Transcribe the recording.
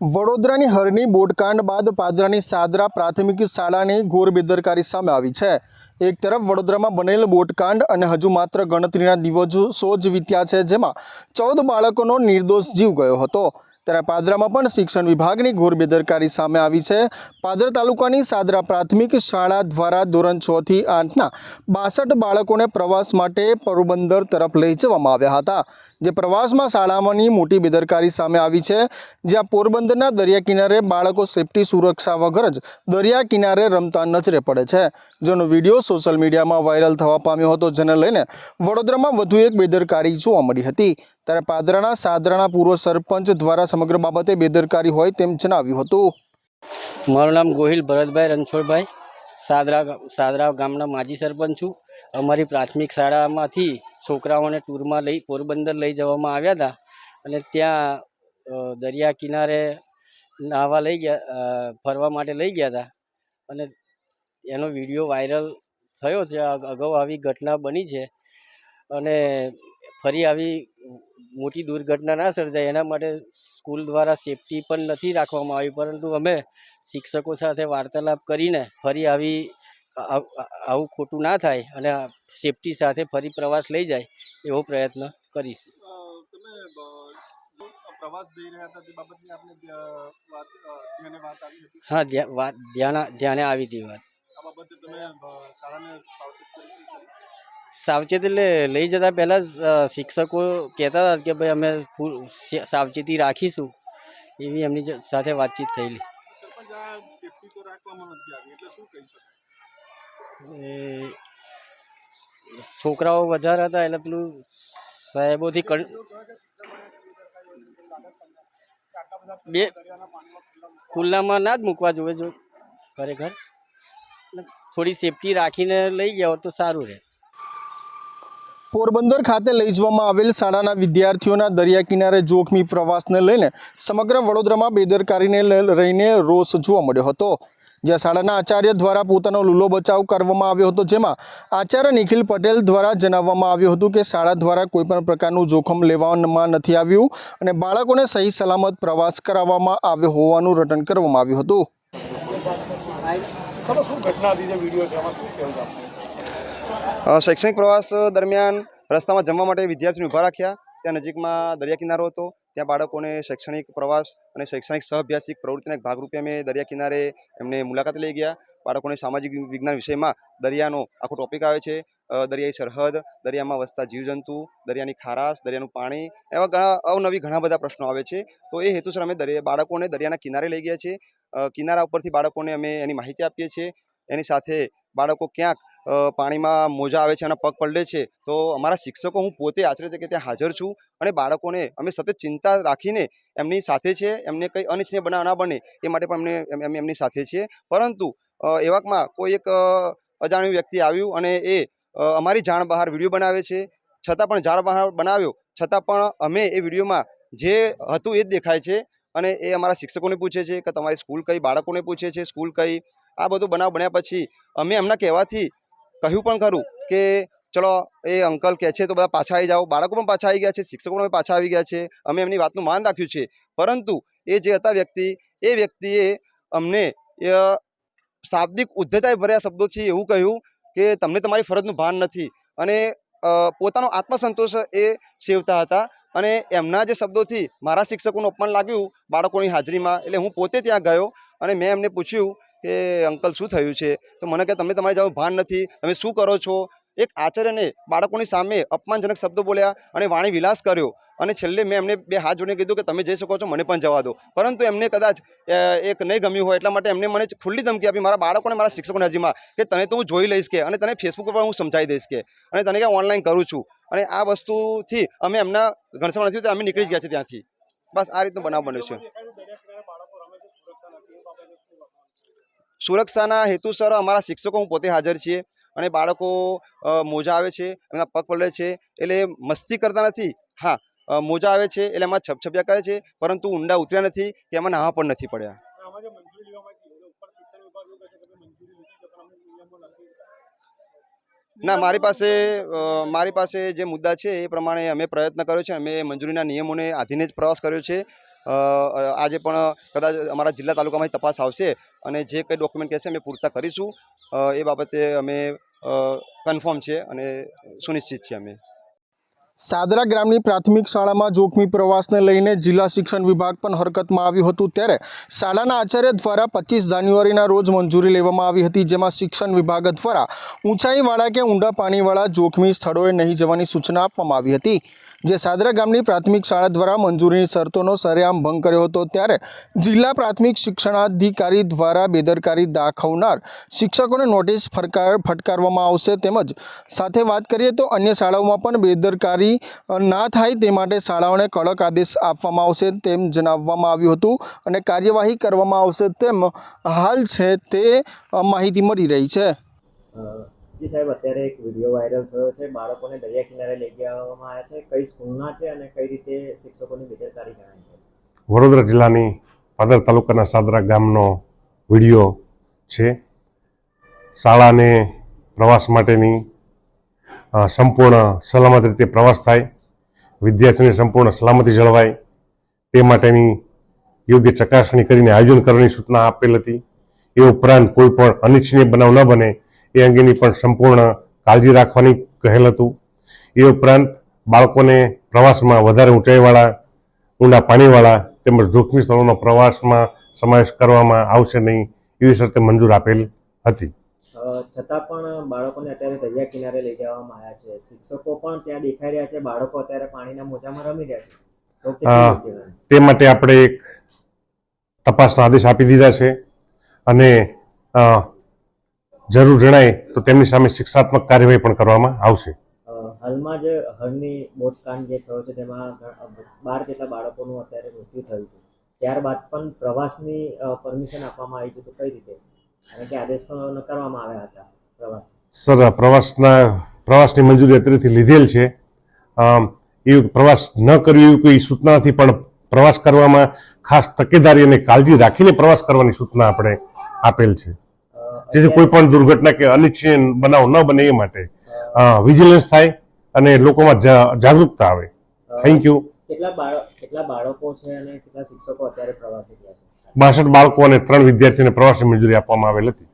વડોદરાની હરની બોટકાંડ બાદ પાદરાની સાદરા પ્રાથમિક શાળાની ઘોર બેદરકારી સામે આવી છે. એક તરફ વડોદરામાં બનેલ બોટકાંડ અને હજુ માત્ર ગણતરીના દિવસો જ વીત્યા છે, જેમાં ચૌદ બાળકોનો નિર્દોષ જીવ ગયો હતો. ત્યારે પાદરામાં પણ શિક્ષણ વિભાગની ઘોર બેદરકારી સામે આવી છે. પાદર તાલુકાની સાદરા પ્રાથમિક શાળા દ્વારા ધોરણ છ થી આઠના બાસઠ બાળકોને પ્રવાસ માટે પોરબંદર તરફ લઈ જવામાં આવ્યા હતા. જે પ્રવાસમાં શાળામાંની મોટી બેદરકારી સામે આવી છે. જ્યાં પોરબંદરના દરિયા કિનારે બાળકો સેફટી સુરક્ષા વગર જ દરિયા કિનારે રમતા નજરે પડે છે. જેનો વીડિયો સોશિયલ મીડિયામાં વાયરલ થવા પામ્યો હતો, જેને લઈને વડોદરામાં વધુ એક બેદરકારી જોવા મળી હતી. ત્યારે પાદરાના સાદરાના પૂર્વ સરપંચ દ્વારા સમગ્ર બાબતે બેદરકારી હોય તેમ જણાવ્યું હતું. મારું નામ ગોહિલ ભરતભાઈ રણછોડભાઈ. સાદરા સાદરા ગામના માજી સરપંચ છું. અમારી પ્રાથમિક શાળામાંથી છોકરાઓને ટૂરમાં લઈ, પોરબંદર લઈ જવામાં આવ્યા હતા. અને ત્યાં દરિયા કિનારે નાહવા લઈ ગયા ફરવા માટે લઈ ગયા હતા. અને એનો વીડિયો વાયરલ થયો છે. અગાઉ આવી ઘટના બની છે અને ફરી આવી મોટી દુર્ઘટના ના સર્જાય એના માટે સ્કૂલ દ્વારા સેફટી પણ નથી રાખવામાં આવી પરંતુ અમે શિક્ષકો સાથે વાર્તાલાપ કરીને ફરી આવી આવું ખોટું ના થાય અને સેફટી સાથે ફરી પ્રવાસ લઈ જાય એવો પ્રયત્ન કરીશું. પ્રવાસ જઈ રહ્યા હતા તે બાબતની આપને વાત ધ્યાને વાત આવી હતી? હા ધ્યાન ધ્યાને આવી હતી વાત. સાવચેત લઈ જતા પહેલાં શિક્ષકો કહેતા હતા કે ભાઈ અમે સાવચેતી રાખીશું. એવી એમની સાથે વાતચીત થયેલી. છોકરાઓ વધારે હતા એટલે પેલું સાહેબોથી બે ખુલ્લામાં ના જ મૂકવા જોઈએ જો ખરેખર થોડી સેફટી રાખીને લઈ ગયા તો સારું રહે. પોરબંદર ખાતે લઈ જવામાં આવેલ શાળાના વિદ્યાર્થીઓના દરિયા કિનારે જોખમી પ્રવાસને લઈને સમગ્ર વડોદરામાં બેદરકારીને લઈને રોષ જોવા મળ્યો હતો. જ્યાં શાળાના આચાર્ય દ્વારા પોતાનો લૂલો બચાવ કરવામાં આવ્યો હતો, જેમાં આચાર્ય નિખિલ પટેલ દ્વારા જણાવવામાં આવ્યું હતું કે શાળા દ્વારા કોઈપણ પ્રકારનું જોખમ લેવામાં નથી આવ્યું અને બાળકોને સહી સલામત પ્રવાસ કરાવવામાં આવ્યો હોવાનું રટન કરવામાં આવ્યું હતું. અ, શૈક્ષણિક પ્રવાસ દરમિયાન રસ્તામાં જમવા માટે વિદ્યાર્થીઓને ઊભા રાખ્યા. ત્યાં નજીકમાં દરિયા કિનારો હતો. ત્યાં બાળકોને શૈક્ષણિક પ્રવાસ અને શૈક્ષણિક સહઅભ્યાસિક પ્રવૃત્તિના ભાગરૂપે અમે દરિયા કિનારે એમને મુલાકાત લઈ ગયા. બાળકોને સામાજિક વિજ્ઞાન વિષયમાં દરિયાનો આખો ટોપિક આવે છે. દરિયાઈ સરહદ દરિયામાં વસતા જીવજંતુ દરિયાની ખારાશ દરિયાનું પાણી એવા ઘણા અવનવી ઘણા બધા પ્રશ્નો આવે છે. તો એ હેતુસર અમે દરિયા બાળકોને દરિયાના કિનારે લઈ ગયા છીએ. કિનારા ઉપરથી બાળકોને અમે એની માહિતી આપીએ છીએ. એની સાથે બાળકો ક્યાંક પાણીમાં મોજા આવે છે અને પગ પલડે છે, તો અમારા શિક્ષકો હું પોતે આચરે કે ત્યાં હાજર છું અને બાળકોને અમે સતત ચિંતા રાખીને એમની સાથે છે, એમને કંઈ અનિચ્છનીય બના ના બને એ માટે પણ અમને અમે એમની સાથે છીએ પરંતુ એવાકમાં કોઈ એક અજાણ્યું વ્યક્તિ આવ્યું અને એ અમારી જાણ બહાર વીડિયો બનાવે છે. છતાં પણ જાણ બહાર બનાવ્યો. છતાં પણ અમે એ વિડીયોમાં જે હતું એ જ દેખાય છે. અને એ અમારા શિક્ષકોને પૂછે છે કે તમારી સ્કૂલ કઈ બાળકોને પૂછે છે, સ્કૂલ કઈ? આ બધું બનાવ બન્યા પછી અમે એમના કહેવાથી કહ્યું પણ ખરું કે ચલો, એ અંકલ કહે છે તો બધા પાછા આવી જાઓ. બાળકો પણ પાછા આવી ગયા છે, શિક્ષકો પણ પાછા આવી ગયા છે. અમે એમની વાતનું માન રાખ્યું છે. પરંતુ એ જે હતા વ્યક્તિ, એ વ્યક્તિએ અમને શાબ્દિક ઉદ્ધતાએ ભર્યા શબ્દોથી એવું કહ્યું કે તમને તમારી ફરજનું ભાન નથી. અને પોતાનો આત્મસંતોષ એ સેવતા હતા. અને એમના જે શબ્દોથી મારા શિક્ષકોનું અપમાન લાગ્યું બાળકોની હાજરીમાં, એટલે હું પોતે ત્યાં ગયો અને મેં એમને પૂછ્યું કે, અંકલ, શું થયું છે? તો મને કે તમને તમારી જાવ ભાન નથી. તમે શું કરો છો? એક આચાર્યને બાળકોની સામે અપમાનજનક શબ્દો બોલ્યા અને વાણી વિલાસ કર્યો. અને છેલ્લે મેં એમને બે હાથ જોડીને કીધું કે તમે જઈ શકો છો, મને પણ જવા દો. પરંતુ એમને કદાચ એક નહીં ગમ્યું હોય એટલા માટે એમને મને ખુલ્લી ધમકી આપી, મારા બાળકોને, મારા શિક્ષકોની અરજીમાં કે તને તો હું જોઈ લઈશ કે, અને તને ફેસબુક પર હું સમજાવી દઈશ કે, અને તને કે ઓનલાઈન કરું છું. અને આ વસ્તુથી અમે એમના ઘનશ્યામ નથી અમે નીકળી ગયા છે ત્યાંથી. બસ આ રીતનો બનાવ બન્યો છે. સુરક્ષાના હેતુસર અમારા શિક્ષકો હું પોતે હાજર છીએ, અને બાળકો મોજા આવે છે, એમના પગ પલળે છે, એટલે મસ્તી કરતા નથી. હા મોજા આવે છે એટલે એમાં છપછપિયા કરે છે પરંતુ ઊંડા ઉતર્યા નથી કે એમાં નાહવા પણ નથી પડ્યા. ના મારી પાસે મારી પાસે જે મુદ્દા છે એ પ્રમાણે અમે પ્રયત્ન કર્યો છે અમે મંજૂરીના નિયમોને આધીને જ પ્રવાસ કર્યો છે. આજે પણ કદાચ અમારા જિલ્લા તાલુકામાં તપાસ આવશે અને જે કંઈ ડોક્યુમેન્ટ કહેશે અમે પૂરતા કરીશું. એ બાબતે અમે કન્ફર્મ છે અને સુનિશ્ચિત છીએ અમે. સાદરા ગ્રામની પ્રાથમિક શાળામાં જોખમી પ્રવાસને લઈને જિલ્લા શિક્ષણ વિભાગ પણ હરકતમાં આવ્યું હતું ત્યારે શાળાના આચાર્ય દ્વારા પચીસ જાન્યુઆરીના રોજ મંજૂરી લેવામાં આવી હતી, જેમાં શિક્ષણ વિભાગ દ્વારા ઊંચાઈવાળા કે ઊંડા પાણીવાળા જોખમી સ્થળોએ નહીં જવાની સૂચના આપવામાં આવી હતી. જે સાદરા ગામની પ્રાથમિક શાળા દ્વારા મંજૂરીની શરતોનો સરેઆમ ભંગ કર્યો હતો ત્યારે જિલ્લા પ્રાથમિક શિક્ષણાધિકારી દ્વારા બેદરકારી દાખવનાર શિક્ષકોને નોટિસ ફટકાર ફટકારવામાં આવશે તેમજ સાથે વાત કરીએ તો અન્ય શાળાઓમાં પણ બેદરકારી ના થાય તે માટે શાળાઓને કડક આદેશ આપવામાં આવશે તેમ જણાવવામાં આવ્યું હતું અને કાર્યવાહી કરવામાં આવશે તેમ હાલ છે તે માહિતી મળી રહી છે. જી સાહેબ, અત્યારે એક વીડિયો વાયરલ થયો છે. બાળકોને દરિયા કિનારે લઈ જવામાં આવ્યા છે. કઈ સ્કૂલના છે અને કઈ રીતે શિક્ષકોની બેદરકારી જણાય છે? વડોદરા જિલ્લાની પાદર તાલુકાના સાદરા ગામનો વીડિયો છે. શાળાને પ્રવાસ માટેની સંપૂર્ણ સલામત રીતે પ્રવાસ થાય. વિદ્યાર્થીઓની સંપૂર્ણ સલામતી જળવાય. તે માટેની યોગ્ય ચકાસણી કરીને આયોજન કરવાની સૂચના આપેલ હતી. એ ઉપરાંત કોઈ પણ અનિચ્છનીય બનાવ ન બને એ અંગેની પણ સંપૂર્ણ કાળજી રાખવાની કહેલ હતું. એ ઉપરાંત બાળકોને પ્રવાસમાં વધારે ઊંચાઈવાળા ઊંડા પાણીવાળા તેમજ જોખમી સ્થળોનો પ્રવાસમાં સમાવેશ કરવામાં આવશે નહીં એવી શરતે મંજૂર આપેલ હતી. છતાં પણ બાળકોને અત્યારે દરિયા કિનારે લઈ જવામાં આવ્યા છે. શિક્ષકો પણ ત્યાં દેખાઈ રહ્યા છે. બાળકો અત્યારે પાણીના મોજામાં રમી રહ્યા છે. તો માટે આપણે એક તપાસના આદેશ આપી દીધા છે અને જરૂર જણાય તો તેમની સામે શિક્ષાત્મક કાર્યવાહી પણ કરવામાં આવશે. હાલમાં જ હળની બોટકાંડ જે થયો છે તેમાં બાર જેટલા બાળકોનું અત્યારે મૃત્યુ થયું છે. ત્યારબાદ પણ પ્રવાસની પરમિશન આપવામાં આવી છે તો કઈ રીતે? કારણ કે આદેશ પણ નકારવામાં આવ્યા હતા પ્રવાસ. સર પ્રવાસના પ્રવાસની મંજૂરી અત્યારેથી લીધેલ છે. એ પ્રવાસ ન કરવી એવી કોઈ સૂચના નથી પણ પ્રવાસ કરવામાં ખાસ તકેદારી અને કાળજી રાખીને પ્રવાસ કરવાની સૂચના આપણે આપેલ છે. જેથી કોઈ પણ દુર્ઘટના કે અનિચ્છનીય બનાવ ન બને એ માટે વિજિલન્સ થાય અને લોકોમાં જાગૃતતા આવે. થેન્ક યુ કેટલા બાળક કેટલા બાળકો છે અને કેટલા શિક્ષકો અત્યારે પ્રવાસી બાસઠ બાળકો અને ત્રણ વિદ્યાર્થીઓને પ્રવાસી મંજૂરી આપવામાં આવેલ હતી.